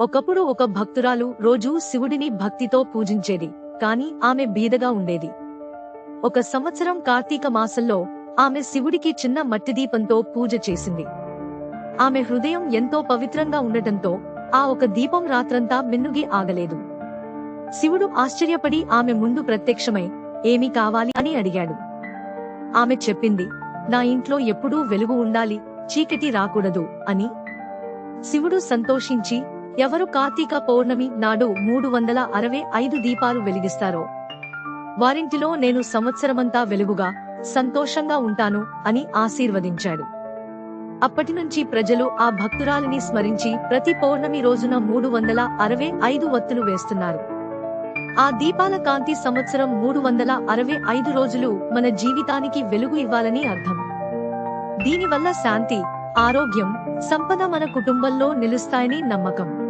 ఒకప్పుడు ఒక భక్తురాలు రోజూ శివుడిని భక్తితో పూజించేది కాని ఆమె బీదగా ఉండేది. ఒక సంవత్సరం కార్తీక మాసంలో ఆమె శివుడికి చిన్న మట్టి దీపంతో పూజ చేసింది. ఆమె హృదయం ఎంతో పవిత్రంగా ఉండటంతో ఆ ఒక దీపం రాత్రంతా మిన్నుగి ఆగలేదు. శివుడు ఆశ్చర్యపడి ఆమె ముందు ప్రత్యక్షమై ఏమి కావాలి? అని అడిగాడు. ఆమె చెప్పింది నా ఇంట్లో ఎప్పుడూ వెలుగు ఉండాలి చీకటి రాకూడదు అని. శివుడు సంతోషించి ఎవరు కార్తీక పౌర్ణమి నాడు మూడు వందల అరవై ఐదు దీపాలు వెలిగిస్తారో? వారింటిలో నేను సంవత్సరమంతా వెలుగుగా సంతోషంగా ఉంటాను అని ఆశీర్వదించాడు. అప్పటి నుంచి ప్రజలు ఆ భక్తురాలిని స్మరించి ప్రతి పౌర్ణమి రోజున మూడు వందల అరవై ఐదు వత్తులు వేస్తున్నారు. ఆ దీపాల కాంతి సంవత్సరం మూడు వందల అరవై ఐదు రోజులు మన జీవితానికి వెలుగు ఇవ్వాలని అర్థం. దీనివల్ల శాంతి ఆరోగ్యం సంపద మన కుటుంబంలో నిలుస్తాయని నమ్మకం.